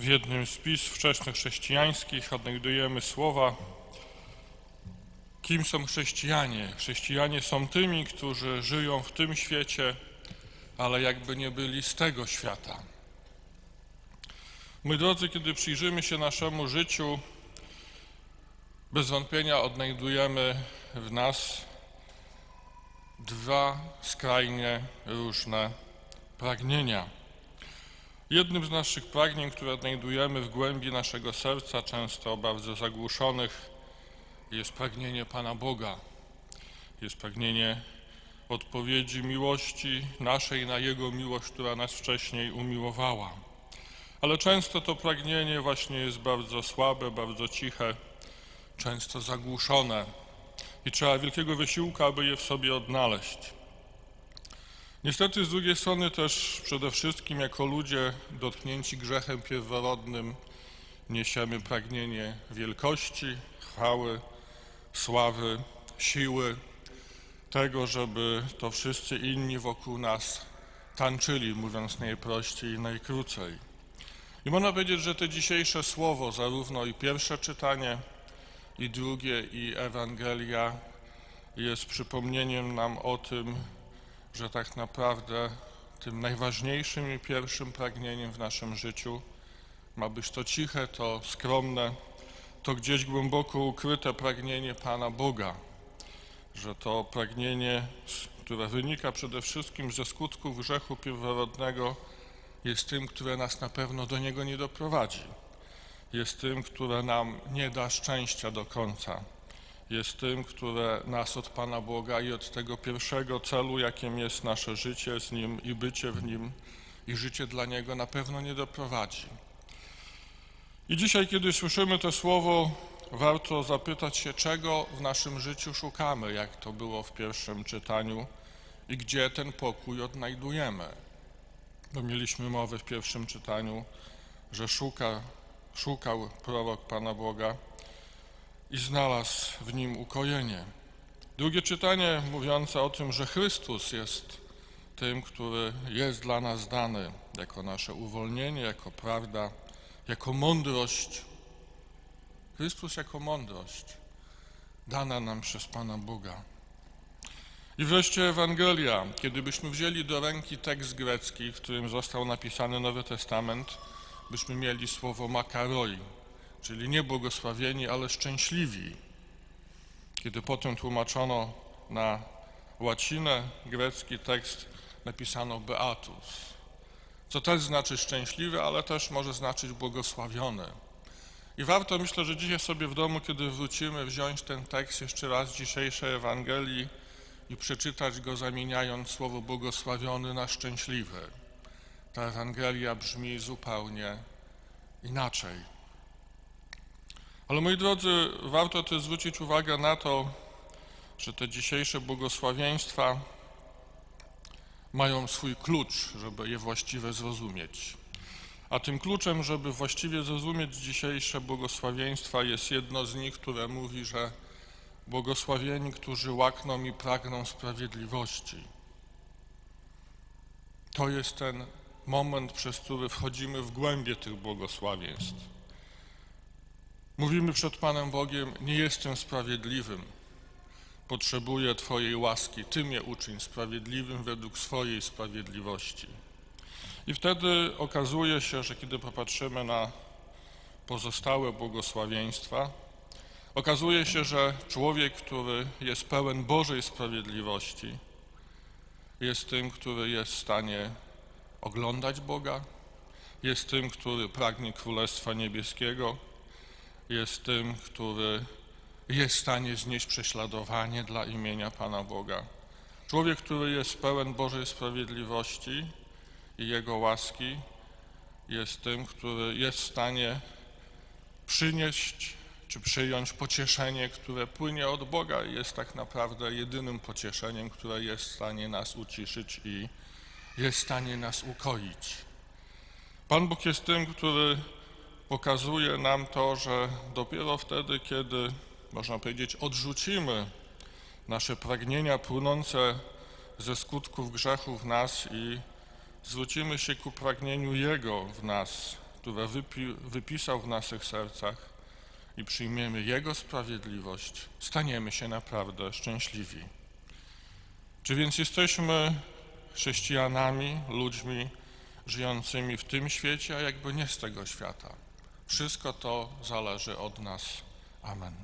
W jednym z pism wczesnochrześcijańskich odnajdujemy słowa Kim są chrześcijanie? Chrześcijanie są tymi, którzy żyją w tym świecie, ale jakby nie byli z tego świata. Moi drodzy, kiedy przyjrzymy się naszemu życiu, bez wątpienia odnajdujemy w nas dwa skrajnie różne pragnienia. Jednym z naszych pragnień, które odnajdujemy w głębi naszego serca, często bardzo zagłuszonych, jest pragnienie Pana Boga. Jest pragnienie odpowiedzi miłości naszej na Jego miłość, która nas wcześniej umiłowała. Ale często to pragnienie właśnie jest bardzo słabe, bardzo ciche, często zagłuszone i trzeba wielkiego wysiłku, aby je w sobie odnaleźć. Niestety z drugiej strony też przede wszystkim jako ludzie dotknięci grzechem pierworodnym niesiemy pragnienie wielkości, chwały, sławy, siły, tego, żeby to wszyscy inni wokół nas tańczyli, mówiąc najprościej i najkrócej. I można powiedzieć, że to dzisiejsze słowo, zarówno i pierwsze czytanie, i drugie, i Ewangelia, jest przypomnieniem nam o tym, że tak naprawdę tym najważniejszym i pierwszym pragnieniem w naszym życiu ma być to ciche, to skromne, to gdzieś głęboko ukryte pragnienie Pana Boga, że to pragnienie, które wynika przede wszystkim ze skutków grzechu pierworodnego, jest tym, które nas na pewno do niego nie doprowadzi. Jest tym, które nam nie da szczęścia do końca. Jest tym, które nas od Pana Boga i od tego pierwszego celu, jakim jest nasze życie z Nim i bycie w Nim i życie dla Niego, na pewno nie doprowadzi. I dzisiaj, kiedy słyszymy to słowo, warto zapytać się, czego w naszym życiu szukamy, jak to było w pierwszym czytaniu i gdzie ten pokój odnajdujemy. Bo mieliśmy mowę w pierwszym czytaniu, że szuka, szukał prorok Pana Boga i znalazł w nim ukojenie. Drugie czytanie mówiące o tym, że Chrystus jest tym, który jest dla nas dany jako nasze uwolnienie, jako prawda, jako mądrość. Chrystus jako mądrość dana nam przez Pana Boga. I wreszcie Ewangelia. Kiedybyśmy wzięli do ręki tekst grecki, w którym został napisany Nowy Testament, byśmy mieli słowo makaroi, czyli nie błogosławieni, ale szczęśliwi. Kiedy potem tłumaczono na łacinę grecki tekst, napisano beatus, co też znaczy szczęśliwy, ale też może znaczyć błogosławiony. I warto, myślę, że dzisiaj sobie w domu, kiedy wrócimy, wziąć ten tekst jeszcze raz dzisiejszej Ewangelii i przeczytać go, zamieniając słowo błogosławiony na szczęśliwy. Ta Ewangelia brzmi zupełnie inaczej. Ale moi drodzy, warto też zwrócić uwagę na to, że te dzisiejsze błogosławieństwa mają swój klucz, żeby je właściwie zrozumieć. A tym kluczem, żeby właściwie zrozumieć dzisiejsze błogosławieństwa, jest jedno z nich, które mówi, że błogosławieni, którzy łakną i pragną sprawiedliwości. To jest ten moment, przez który wchodzimy w głębie tych błogosławieństw. Mówimy przed Panem Bogiem: Nie jestem sprawiedliwym, potrzebuję Twojej łaski, Ty mnie uczyń sprawiedliwym według swojej sprawiedliwości. I wtedy okazuje się, że kiedy popatrzymy na pozostałe błogosławieństwa, okazuje się, że człowiek, który jest pełen Bożej sprawiedliwości, jest tym, który jest w stanie oglądać Boga, jest tym, który pragnie Królestwa Niebieskiego, jest tym, który jest w stanie znieść prześladowanie dla imienia Pana Boga. Człowiek, który jest pełen Bożej sprawiedliwości i Jego łaski, jest tym, który jest w stanie przynieść czy przyjąć pocieszenie, które płynie od Boga i jest tak naprawdę jedynym pocieszeniem, które jest w stanie nas uciszyć i jest w stanie nas ukoić. Pan Bóg jest tym, który pokazuje nam to, że dopiero wtedy, kiedy, można powiedzieć, odrzucimy nasze pragnienia płynące ze skutków grzechu w nas i zwrócimy się ku pragnieniu Jego w nas, które wypi- wypisał w naszych sercach i przyjmiemy Jego sprawiedliwość, staniemy się naprawdę szczęśliwi. Czy więc jesteśmy chrześcijanami, ludźmi żyjącymi w tym świecie, a jakby nie z tego świata? Wszystko to zależy od nas. Amen.